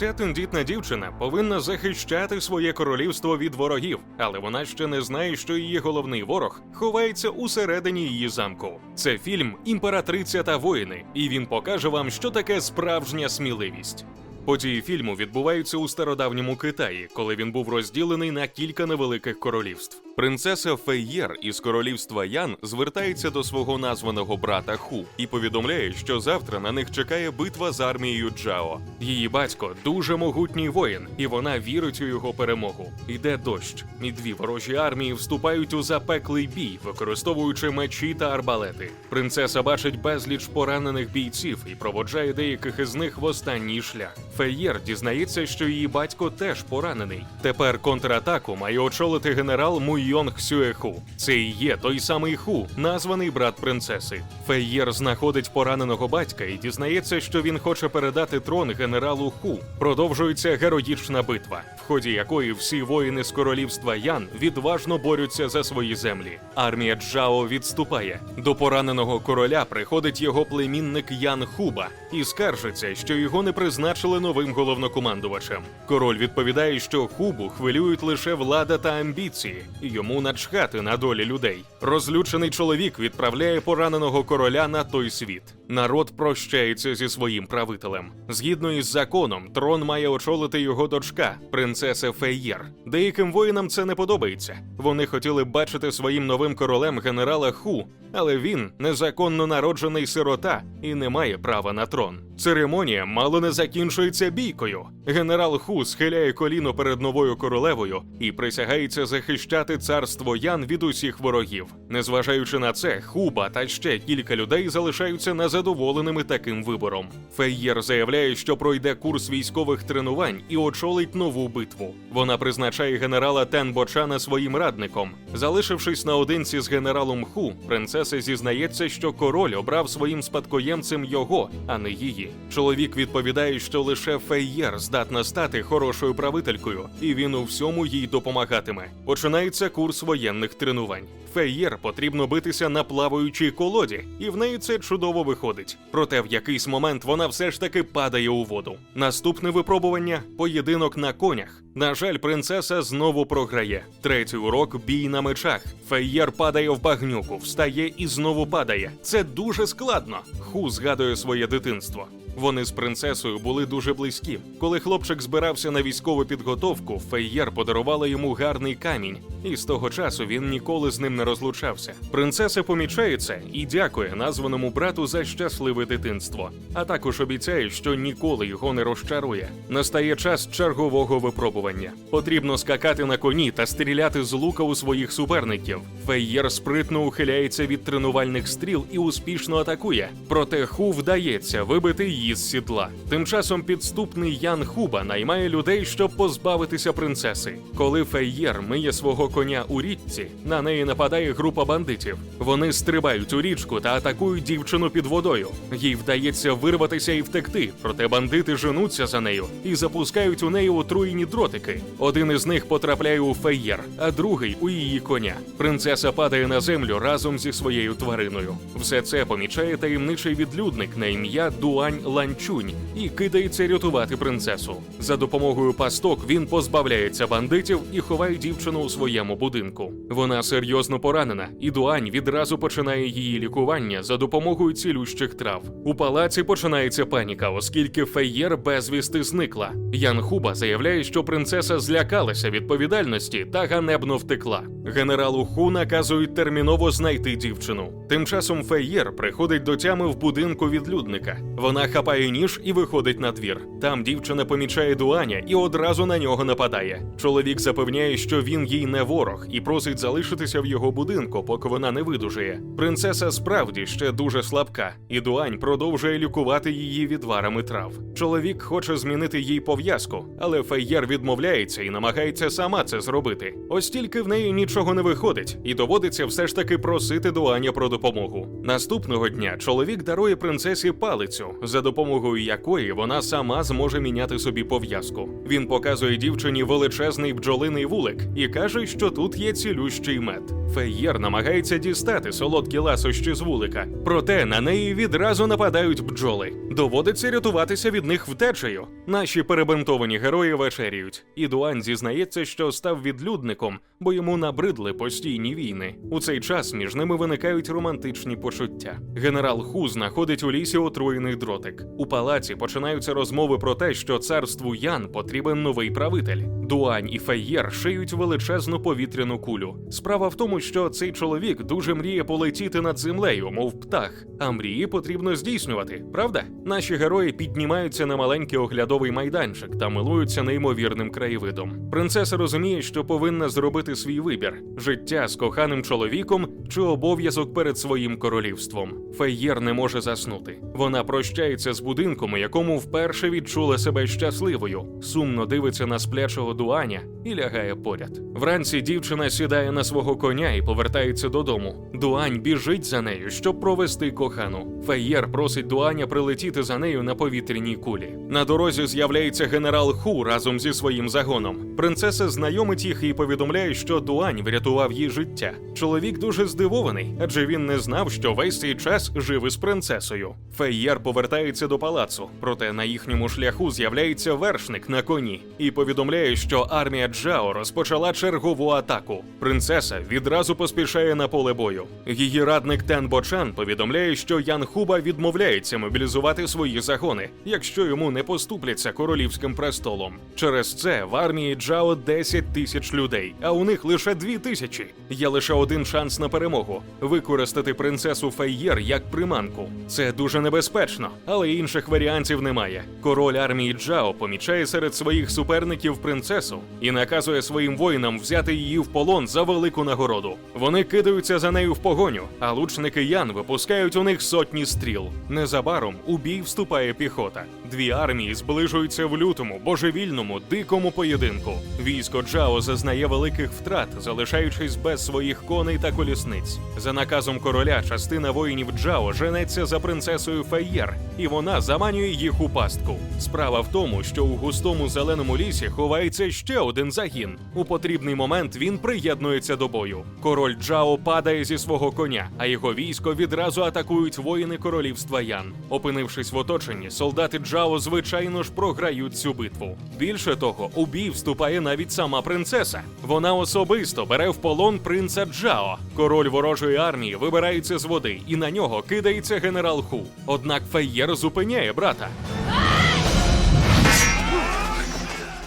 Ця тендітна дівчина повинна захищати своє королівство від ворогів, але вона ще не знає, що її головний ворог ховається усередині її замку. Це фільм Імператриця та воїни, і він покаже вам, що таке справжня сміливість. Події фільму відбуваються у стародавньому Китаї, коли він був розділений на кілька невеликих королівств. Принцеса Фейєр із королівства Ян звертається до свого названого брата Ху і повідомляє, що завтра на них чекає битва з армією Джао. Її батько дуже могутній воїн, і вона вірить у його перемогу. Йде дощ, і дві ворожі армії вступають у запеклий бій, використовуючи мечі та арбалети. Принцеса бачить безліч поранених бійців і проводжає деяких із них в останній шлях. Феєр дізнається, що її батько теж поранений. Тепер контратаку має очолити генерал Муйонг Сюеху. Це і є той самий Ху, названий брат принцеси. Феєр знаходить пораненого батька і дізнається, що він хоче передати трон генералу Ху. Продовжується героїчна битва, в ході якої всі воїни з королівства Ян відважно борються за свої землі. Армія Джао відступає. До пораненого короля приходить його племінник Ян Хуба і скаржиться, що його не призначили новим головнокомандувачем. Король відповідає, що Хубу хвилюють лише влада та амбіції, і йому начхати на долі людей. Розлючений чоловік відправляє пораненого короля на той світ. Народ прощається зі своїм правителем. Згідно із законом, трон має очолити його дочка, принцеса Фейєр. Деяким воїнам це не подобається. Вони хотіли бачити своїм новим королем генерала Ху, але він незаконно народжений сирота і не має права на трон. Церемонія мало не закінчується бійкою. Генерал Ху схиляє коліно перед новою королевою і присягається захищати царство Ян від усіх ворогів. Незважаючи на це, Хуба та ще кілька людей залишаються незадоволеними таким вибором. Фейєр заявляє, що пройде курс військових тренувань і очолить нову битву. Вона призначає генерала Тен Бочана своїм радником. Залишившись наодинці з генералом Ху, принцеса зізнається, що король обрав своїм спадкоємцем його, а не її. Чоловік відповідає, що лише Фейєр здатна стати хорошою правителькою, і він у всьому їй допомагатиме. Починається курс воєнних тренувань. Фейєр потрібно битися на плаваючій колоді, і в неї це чудово виходить. Проте в якийсь момент вона все ж таки падає у воду. Наступне випробування поєдинок на конях. На жаль, принцеса знову програє. Третій урок бій на мечах. Фейєр падає в багнюку, встає і знову падає. Це дуже складно. Ху згадує своє дитинство. Вони з принцесою були дуже близькі. Коли хлопчик збирався на військову підготовку, Фейєр подарувала йому гарний камінь, і з того часу він ніколи з ним не розлучався. Принцеса помічає це і дякує названому брату за щасливе дитинство, а також обіцяє, що ніколи його не розчарує. Настає час чергового випробування. Потрібно скакати на коні та стріляти з лука у своїх суперників. Фейєр спритно ухиляється від тренувальних стріл і успішно атакує. Проте Ху вдається вибити її з сідла. Тим часом підступний Ян Хуба наймає людей, щоб позбавитися принцеси. Коли Фейєр миє свого коня у річці, на неї нападає група бандитів. Вони стрибають у річку та атакують дівчину під водою. Їй вдається вирватися і втекти, проте бандити женуться за нею і запускають у неї отруєні дротики. Один із них потрапляє у Фейєр, а другий у її коня. Принцеса падає на землю разом зі своєю твариною. Все це помічає таємничий відлюдник на ім'я Дуань Ланчунь і кидається рятувати принцесу. За допомогою пасток він позбавляється бандитів і ховає дівчину у своєму будинку. Вона серйозно поранена, і Дуань відразу починає її лікування за допомогою цілющих трав. У палаці починається паніка, оскільки Фейєр безвісти зникла. Ян Хуба заявляє, що принцеса злякалася відповідальності та ганебно втекла. Генералу Ху наказують терміново знайти дівчину. Тим часом Фейєр приходить до тями в будинку відлюдника. Вона хапає ніж і виходить на двір. Там дівчина помічає Дуаня і одразу на нього нападає. Чоловік запевняє, що він їй не ворог, і просить залишитися в його будинку, поки вона не видужує. Принцеса справді ще дуже слабка, і Дуань продовжує лікувати її відварами трав. Чоловік хоче змінити їй пов'язку, але Фейєр відмовляється і намагається сама це зробити. Ось тільки в неї нічого не виходить, і доводиться все ж таки просити Дуаня про допомогу. Наступного дня чоловік дарує принцесі палицю, за допомогою якої вона сама зможе міняти собі пов'язку. Він показує дівчині величезний бджолиний вулик і каже, що тут є цілющий мед. Феєр намагається дістати солодкі ласощі з вулика, проте на неї відразу нападають бджоли. Доводиться рятуватися від них втечею. Наші перебинтовані герої вечеряють. І Дуан зізнається, що став відлюдником, бо йому набридли постійні війни. У цей час між ними виникають романтичні почуття. Генерал Ху знаходить у лісі отруєний дротик. У палаці починаються розмови про те, що царству Ян потрібен новий правитель. Дуань і Феєр шиють величезну повітряну кулю. Справа в тому, що цей чоловік дуже мріє полетіти над землею, мов птах. А мрії потрібно здійснювати, правда? Наші герої піднімаються на маленький оглядовий майданчик та милуються неймовірним краєвидом. Принцеса розуміє, що повинна зробити свій вибір: життя з коханим чоловіком чи обов'язок перед своїм королівством. Феєр не може заснути. Вона прощається з будинком, якому вперше відчула себе щасливою, сумно дивиться на сплячого дуаня і лягає поряд. Вранці дівчина сідає на свого коня і повертається додому. Дуань біжить за нею, щоб провести кохану. Феєр просить Дуаня прилетіти за нею на повітряній кулі. На дорозі з'являється генерал Ху разом зі своїм загоном. Принцеса знайомить їх і повідомляє, що Дуань врятував їй життя. Чоловік дуже здивований, адже він не знав, що весь цей час жив із принцесою. Феєр повертається до палацу, проте на їхньому шляху з'являється вершник на коні і повідомляє, що армія Джао розпочала чергову атаку. Принцеса відразу поспішає на поле бою. Її радник Тен Бочан повідомляє, що Ян Хуба відмовляється мобілізувати свої загони, якщо йому не поступляться королівським престолом. Через це в армії Джао 10 тисяч людей, а у них лише 2 тисячі. Є лише один шанс на перемогу використати принцесу Фейєр як приманку. Це дуже небезпечно, але інших варіантів немає. Король армії Джао помічає серед своїх суперників принцесу і наказує своїм воїнам взяти її в полон за велику нагороду. Вони кидаються за нею в погоню, а лучники Ян випускають у них сотні стріл. Незабаром у бій вступає піхота. Дві армії зближуються в лютому, божевільному, дикому поєдинку. Військо Джао зазнає великих втрат, залишаючись без своїх коней та колісниць. За наказом короля, частина воїнів Джао женеться за принцесою Фейєр, і вона заманює їх у пастку. Справа в тому, що у густому зеленому лісі ховається ще один загін. У потрібний момент він приєднується до бою. Король Джао падає зі свого коня, а його військо відразу атакують воїни королівства Ян. Опинившись в оточенні, солдати Джао звичайно ж програють цю битву. Більше того, у бій вступає навіть сама принцеса. Вона особисто бере в полон принца Джао. Король ворожої армії вибирається з води, і на нього кидається генерал Ху. Однак Феєр зупиняє брата.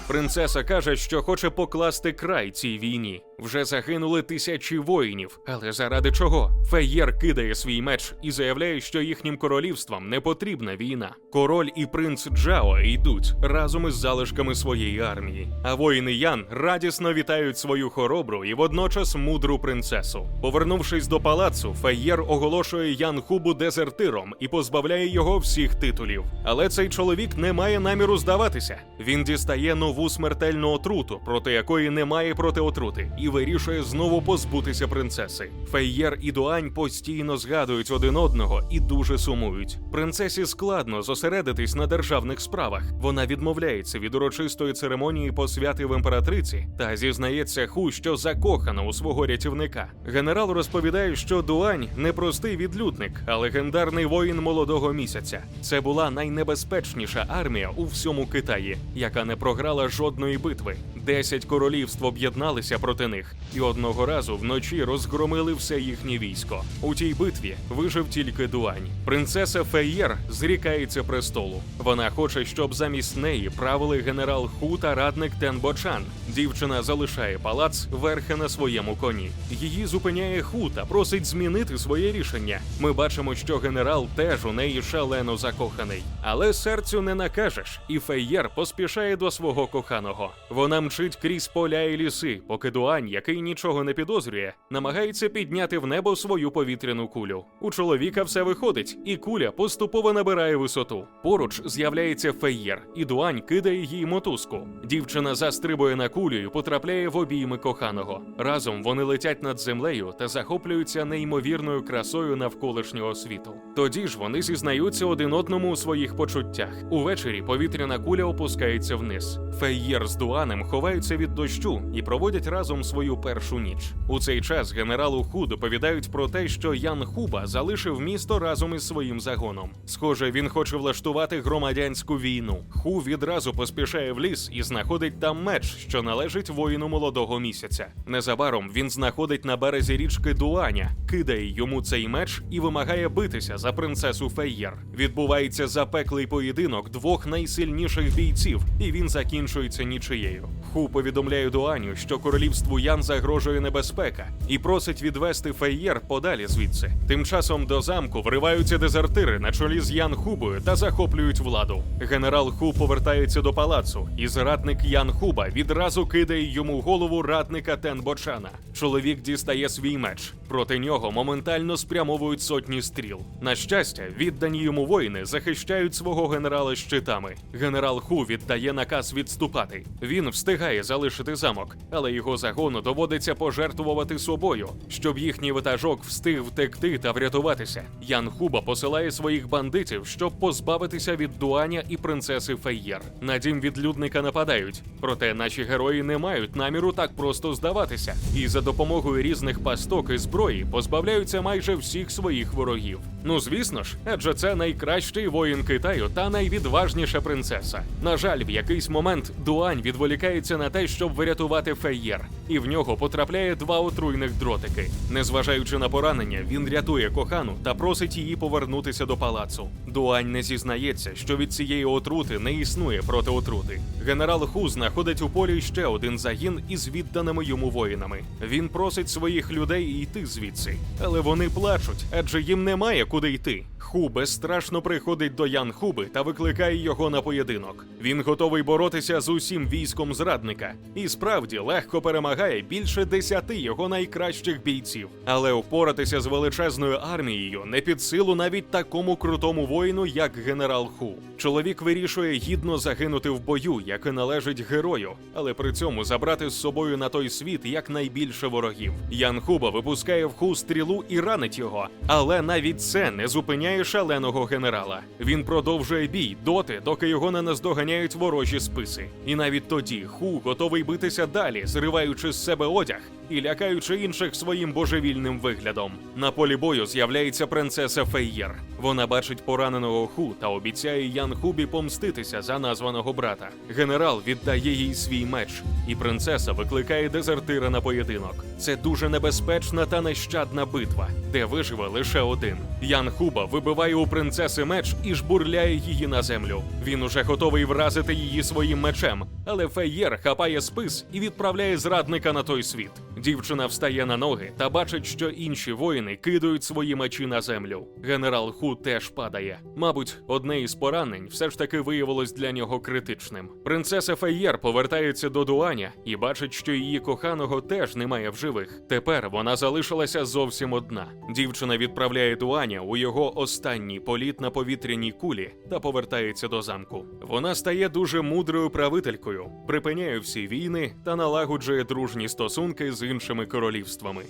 Принцеса каже, що хоче покласти край цій війні. Вже загинули тисячі воїнів. Але заради чого? Феєр кидає свій меч і заявляє, що їхнім королівствам не потрібна війна. Король і принц Джао йдуть разом із залишками своєї армії. А воїни Ян радісно вітають свою хоробру і водночас мудру принцесу. Повернувшись до палацу, Феєр оголошує Ян Хубу дезертиром і позбавляє його всіх титулів. Але цей чоловік не має наміру здаватися. Він дістає нову смертельну отруту, проти якої немає протиотрути, і вирішує знову позбутися принцеси. Фейєр і Дуань постійно згадують один одного і дуже сумують. Принцесі складно зосередитись на державних справах. Вона відмовляється від урочистої церемонії посвяти в імператриці та зізнається ху, що закохана у свого рятівника. Генерал розповідає, що Дуань не простий відлюдник, а легендарний воїн молодого місяця. Це була найнебезпечніша армія у всьому Китаї, яка не програла жодної битви. Десять королівств об'єдналися проти них, і одного разу вночі розгромили все їхнє військо. У тій битві вижив тільки Дуань. Принцеса Феєр зрікається престолу. Вона хоче, щоб замість неї правили генерал Ху та радник Тен Бочан. Дівчина залишає палац верхи на своєму коні. Її зупиняє Ху та просить змінити своє рішення. Ми бачимо, що генерал теж у неї шалено закоханий. Але серцю не накажеш, і Феєр поспішає до свого коханого. Вона мчить крізь поля і ліси, поки Дуань, який нічого не підозрює, намагається підняти в небо свою повітряну кулю. У чоловіка все виходить, і куля поступово набирає висоту. Поруч з'являється Феєр, і Дуань кидає їй мотузку. Дівчина застрибує на кулю і потрапляє в обійми коханого. Разом вони летять над землею та захоплюються неймовірною красою навколишнього світу. Тоді ж вони зізнаються один одному у своїх почуттях. Увечері повітряна куля опускається вниз. Фейєр з Дуанем ховаються від дощу і проводять разом свою першу ніч. У цей час генералу Ху доповідають про те, що Ян Хуба залишив місто разом із своїм загоном. Схоже, він хоче влаштувати громадянську війну. Ху відразу поспішає в ліс і знаходить там меч, що належить воїну молодого місяця. Незабаром він знаходить на березі річки Дуаня, кидає йому цей меч і вимагає битися за принцесу Фейєр. Відбувається запеклий поєдинок двох найсильніших бійців, і він закінчується нічиєю. Ху повідомляє Дуаню, що королівству Ян загрожує небезпека, і просить відвести Фейєр подалі звідси. Тим часом до замку вриваються дезертири на чолі з Ян Хубою та захоплюють владу. Генерал Ху повертається до палацу, і зрадник Ян Хуба відразу кидає йому голову радника Тен Бочана. Чоловік дістає свій меч. Проти нього моментально спрямовують сотні стріл. На щастя, віддані йому воїни захищають свого генерала щитами. Генерал Ху віддає наказ відступати. Він встигає залишити замок, але його загону доводиться пожертвувати собою, щоб їхній ватажок встиг втекти та врятуватися. Ян Хуба посилає своїх бандитів, щоб позбавитися від Дуаня і принцеси Фейєр. На дім відлюдника нападають, проте наші герої не мають наміру так просто здаватися, і за допомогою різних пасток і зброї позбавляються майже всіх своїх ворогів. Ну звісно ж, адже це найкращий воїн Китаю та найвідважніша принцеса. На жаль, в якийсь момент Дуань відволікається на те, щоб врятувати Фейєр, і в нього потрапляє два отруйних дротики. Незважаючи на поранення, він рятує кохану та просить її повернутися до палацу. Дуань не зізнається, що від цієї отрути не існує проти отрути. Генерал Ху знаходить у полі ще один загін із відданими йому воїнами. Він просить своїх людей йти звідси, але вони плачуть, адже їм немає куди йти. Ху безстрашно приходить до Ян Хуби та викликає його на поєдинок. Він готовий боротися з усім військом зрадника, і справді легко перемагає більше десяти його найкращих бійців. Але впоратися з величезною армією не під силу навіть такому крутому воїну, як генерал Ху. Чоловік вирішує гідно загинути в бою, як і належить герою, але при цьому забрати з собою на той світ якнайбільше ворогів. Ян Хуба випускає в ху стрілу і ранить його, але навіть це не зупиняє шаленого генерала. Він продовжує бій доти, доки його не наздоганяють ворожі списи. І навіть тоді ху готовий битися далі, зриваючи з себе одяг і лякаючи інших своїм божевільним виглядом. На полі бою з'являється принцеса Фейєр. Вона бачить пораненого ху та обіцяє Ян Хубі помститися за названого брата. Генерал віддає їй свій меч, і принцеса викликає дезертира на поєдинок. Це дуже небезпечна та нещадна битва, де виживе лише один. Ян Хуба вибиває у принцеси меч і жбурляє її на землю. Він уже готовий вразити її своїм мечем, але Феєр хапає спис і відправляє зрадника на той світ. Дівчина встає на ноги та бачить, що інші воїни кидають свої мечі на землю. Генерал Ху теж падає. Мабуть, одне із поранень все ж таки виявилось для нього критичним. Принцеса Феєр повертається до Дуаня і бачить, що її коханого теж немає в живих. Тепер вона залишилася зовсім одна. Дівчина відправляє Дуаня у його останній політ на повітряній кулі та повертається до замку. Вона стає дуже мудрою правителькою, припиняє всі війни та налагоджує дружні стосунки з іншими королівствами.